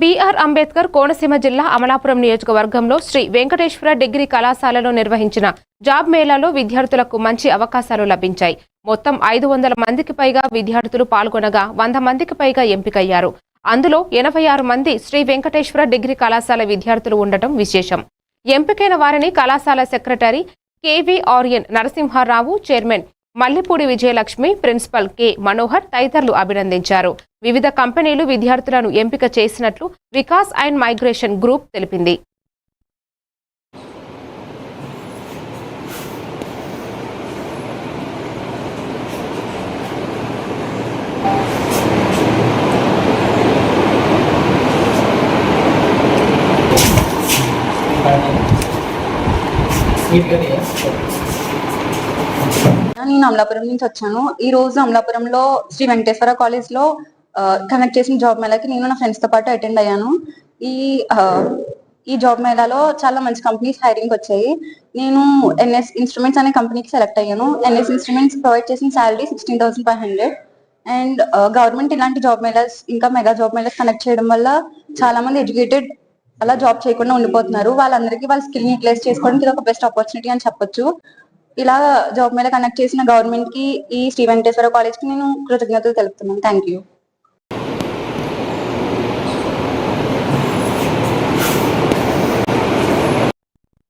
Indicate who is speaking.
Speaker 1: BR Ambedkar Konaseema జిల్లా అమలాపురం నియోజకవర్గంలో Shri Venkateswara degree కళాశాలలో నిర్వహించిన జాబ్ మేళాలో విద్యార్థులకు మంచి అవకాశాలు లభించాయి. మొత్తం ఐదు వందల మందికి పైగా విద్యార్థులు పాల్గొనగా వంద మందికి పైగా ఎంపికయ్యారు. అందులో ఎనభై ఆరు మంది శ్రీ వెంకటేశ్వర డిగ్రీ కళాశాల విద్యార్థులు ఉండటం విశేషం. ఎంపికైన వారిని కళాశాల secretary KV Aryan Narasimha Rao chairman Mallepudi Vijayalakshmi principal K Manohar తదితరులు అభినందించారు. వివిధ కంపెనీలు విద్యార్థులను ఎంపిక చేసినట్లు వికాస్ అండ్ మైగ్రేషన్ గ్రూప్ తెలిపింది.
Speaker 2: నేను అమలాపురం నుంచి వచ్చాను. ఈ రోజు అమలాపురంలో శ్రీ వెంకటేశ్వర కాలేజ్లో కనెక్ట్ చేసిన జాబ్ మేళాకి నేను నా ఫ్రెండ్స్తో పాటు అటెండ్ అయ్యాను. ఈ ఈ జాబ్ మేళాలో చాలా మంచి కంపెనీస్ హైరింగ్ వచ్చాయి. నేను ఎన్ఎస్ ఇన్స్ట్రుమెంట్స్ అనే కంపెనీకి సెలెక్ట్ అయ్యాను. ఎన్ఎస్ ఇన్స్ట్రుమెంట్స్ ప్రొవైడ్ చేసిన salary sixteen thousand five hundred and government ఇలాంటి జాబ్ మేళాస్ ఇంకా మెగా జాబ్ మేళాస్ కనెక్ట్ చేయడం వల్ల చాలా మంది ఎడ్యుకేటెడ్ అలా జాబ్ చేయకుండా ఉండిపోతున్నారు. వాళ్ళందరికీ వాళ్ళ స్కిల్ యూటిలైజ్ చేసుకోవడానికి ఇది ఒక బెస్ట్ ఆపర్చునిటీ అని చెప్పొచ్చు. ఇలా జాబ్ మీద కనెక్ట్ చేసిన గవర్నమెంట్కి ఈ శ్రీ వెంకటేశ్వర కాలేజ్కి నేను కృతజ్ఞతలు తెలుపుతున్నాను. Thank you